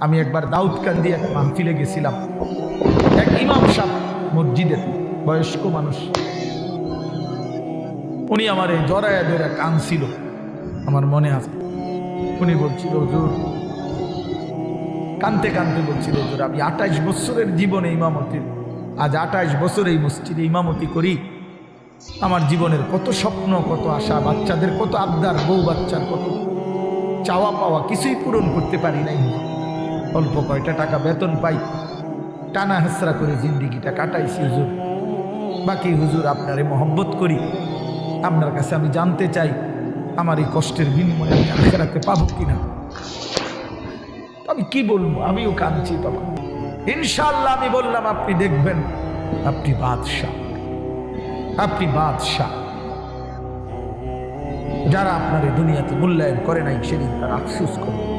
আমি একবার দাউদকান্দি এক মাহফিলে গেছিলাম। এক ইমাম সাহ মসজিদের বয়স্ক মানুষ। উনি আমার এই জরায়া ধরে কাঁদছিল আমার মনে আছে। উনি বলছিল, হুজুর। কানতে কানতে বলছিল, হুজুর, আমি আঠাইশ বছরের জীবনে ইমামতি, আজ আঠাইশ বছর এই মসজিদে ইমামতি করি। আমার জীবনের কত স্বপ্ন, কত আশা, বাচ্চাদের কত আবদার, বউ বাচ্চার কত চাওয়া পাওয়া কিছুই পূরণ করতে পারি নাই। অল্প কয়টা টাকা বেতন পাই। টানা হেসরা করে জিন্দিগিটা কাটাইছি, হুজুর। বাকি হুজুর আপনারে মহব্বত করি। আপনার কাছে আমি জানতে চাই, আমার এই কষ্টের বিনিময়ে আমি আখেরাতে পাবো কিনা। আমি কি বলব? আমিও কাঁদছি তখন। ইনশাল্লাহ আমি বললাম, আপনি দেখবেন, আপনি বাদশাহ। আপনি বাদশাহ। যারা আপনার দুনিয়াতে মূল্যায়ন করে নাই, সেদিন তারা আফসুস করে।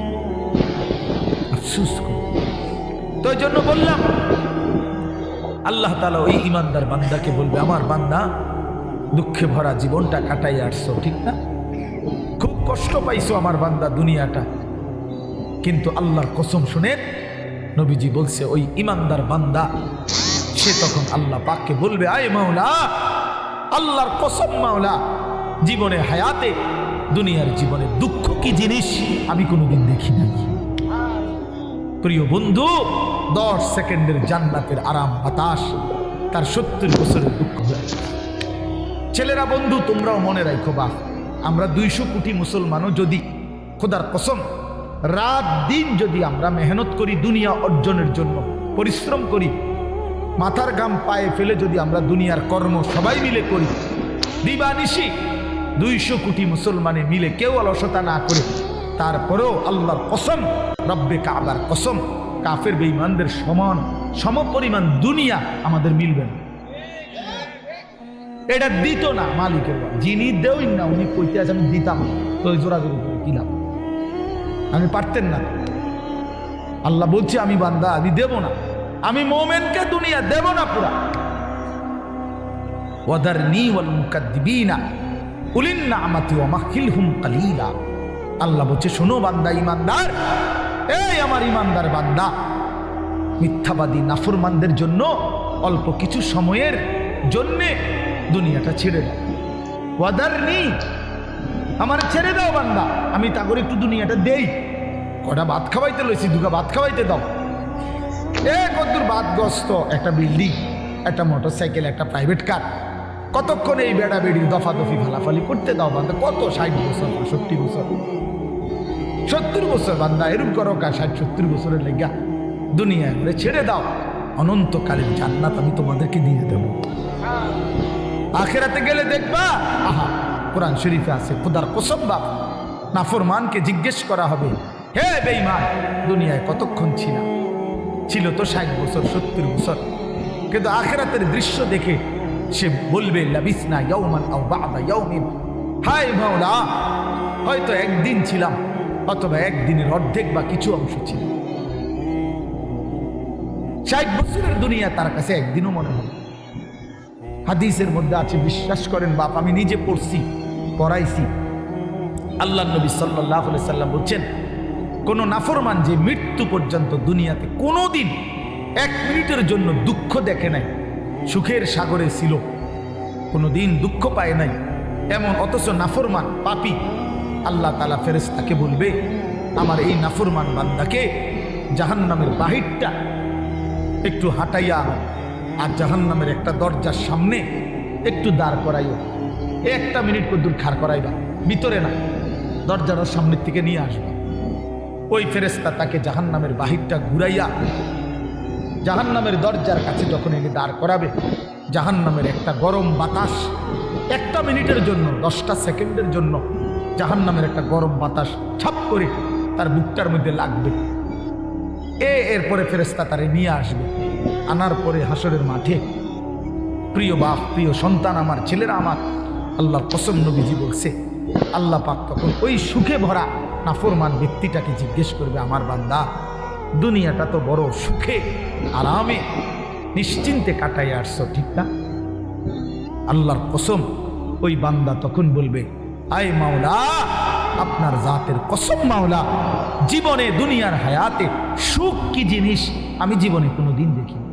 আফসুস করে। জন্য বললাম, আল্লাহ তালা ওই ইমানদার বান্দাকে বলবে, আমার বান্দা, দুঃখে ভরা জীবনটা কাটাই আসছো, ঠিক না? খুব কষ্ট পাইছো আমার বান্দা দুনিয়াটা। কিন্তু আল্লাহর কসম শুনে নবীজি বলছে, ওই ইমানদার বান্দা, সে তখন আল্লাহ পাককে বলবে, আয় মাওলা, আল্লাহর কসম মাওলা জীবনে হায়াতে, দুনিয়ার জীবনে দুঃখ কি জিনিস আমি কোনোদিন দেখি নাই প্রিয় বন্ধু, দশ সেকেন্ডের জান্নাতের আরাম, বাতাস, তার সত্তর বছরের দুঃখ ছেলেরা বন্ধু, তোমরাও মনে রাখো বা, আমরা দুইশো কোটি মুসলমানও যদি খোদার কসম, রাত দিন যদি আমরা মেহনত করি, দুনিয়া অর্জনের জন্য, পরিশ্রম করি, মাথার গাম পায়ে ফেলে যদি আমরা দুনিয়ার কর্ম সবাই মিলে করি, দিবানিশি দুইশো কোটি মুসলমানে মিলে কেউ অলসতা না করে তারপরেও আল্লাহর কসম রব্বে কাবার কসম, কাফের বেঈমানদের সমান, সমপরিমাণ দুনিয়া আমাদের মিলবে না। এটা দিত না মালিকের। যিনি দেওই না, উনি কইতে আছে, আমি দিতাম তো জোরাজোরি করে কিলাম আমি পারতেন না। আল্লাহ বলছে, আমি বান্দা, আমি দেব না। আমি মোমেনকে দুনিয়া দেব না পুরা। ওয়াদারনি ওয়াল মুকাদ্দিবিনা, উলিন আমাতি ওয়া মাহিলহুম কালিলা। আল্লাহ বলছে, শোনো বান্দা, ইমানদার। এই আমার ইমানদার বান্দা, মিথ্যাবাদী, নাফরমানদের জন্য অল্প কিছু সময়ের জন্যে দুনিয়াটা ছেড়ে দাও। ওয়াদারনি, আমার ছেড়ে দাও বান্দা। আমি তা করে একটু দুনিয়াটা দেই। কটা ভাত খাওয়াইতে লইছি দুটা ভাত খাওয়াইতে দাও। এ কদ্দুর বাদগ্রস্ত, একটা বিল্ডিং, একটা মোটর সাইকেল একটা প্রাইভেট কার কতক্ষণ এই বেড়া বেড়ির দফা দফি ফালাফালি করতে দাও বান্দা? কত ষাট বছর পঁয়ষট্টি বছর? সত্তর বছর বান্দা, এরম করো কা, ষাট, সত্তর বছরের লেগা। দুনিয়ায় ঘুরে ছেড়ে দাও। অনন্তকালীন জান্নাত আমি তোমাদেরকে দিয়ে দেবো। আখেরাতে গেলে দেখবা, আহা, কোরআন শরীফে আছে, খুদার কসম বাপ। নাফরমানকে জিজ্ঞেস করা হবে, হে বেঈমান, দুনিয়ায় কতক্ষণ ছিল? ছিল তো ষাট বছর, সত্তর বছর। কিন্তু আখেরাতের দৃশ্য দেখে সে বলবে, লাবিসনা ইয়াউমান আও বাদা ইয়াউমিন। হায় মাওলা, হয়তো একদিন ছিলাম, অথবা একদিনের অর্ধেক বা কিছু অংশ ছিল ষাট বছরের দুনিয়া তার কাছে একদিনও মনে হবে হাদিসের মধ্যে আছে, বিশ্বাস করেন বাপ, আমি নিজে পড়ছি, পড়াইছি। আল্লাহ নবী সাল্লাহ সাল্লাম বলছেন, কোন নাফরমান যে মৃত্যু পর্যন্ত দুনিয়াতে কোনো দিন এক মিনিটের জন্য দুঃখ দেখে নাই সুখের সাগরে ছিল। কোনো দিন দুঃখ পায় নাই। এমন অথচ নাফরমান পাপি। আল্লাহ তালা ফেরেস্তাকে বলবে, আমার এই নাফরমান বান্দাকে জাহান্নামের বাহিরটা একটু হাঁটাইয়া আনো। আর জাহান নামের একটা দরজার সামনে একটু দাঁড় করাইও। একটা মিনিট কদ্দুর খাড় করাইবা, ভিতরে না। দরজাটার সামনের থেকে নিয়ে আসবা। ওই ফেরেস্তা তাকে জাহান নামের বাহিরটা ঘুরাইয়া জাহান নামের দরজার কাছে যখন এনে দাঁড় করাবে জাহান নামের একটা গরম বাতাস একটা মিনিটের জন্য, দশটা সেকেন্ডের জন্য জাহান নামের একটা গরম বাতাস ছাপ করে তার বুকটার মধ্যে লাগবে। এ এরপরে ফেরেস্তা তারে নিয়ে আসবে। আনার পরে হাসরের মাঠে, প্রিয় বাপ, প্রিয় সন্তান আমার, ছেলেরা আমার আল্লাহ কসম নবীজি বলছে, আল্লাহ পাক তখন ওই সুখে ভরা, নাফরমান ব্যক্তিটাকে জিজ্ঞেস করবে, আমার বান্দা দুনিয়াটা তো বড় সুখে আরামে নিশ্চিন্তে কাটাই আসছো, ঠিক না? আল্লাহর কসম, ওই বান্দা তখন বলবে, আয় মাওলা, আপনার জাতের কসম মাওলা, জীবনে দুনিয়ার হায়াতে সুখ কি জিনিস আমি জীবনে কোনো দিন দেখিনি।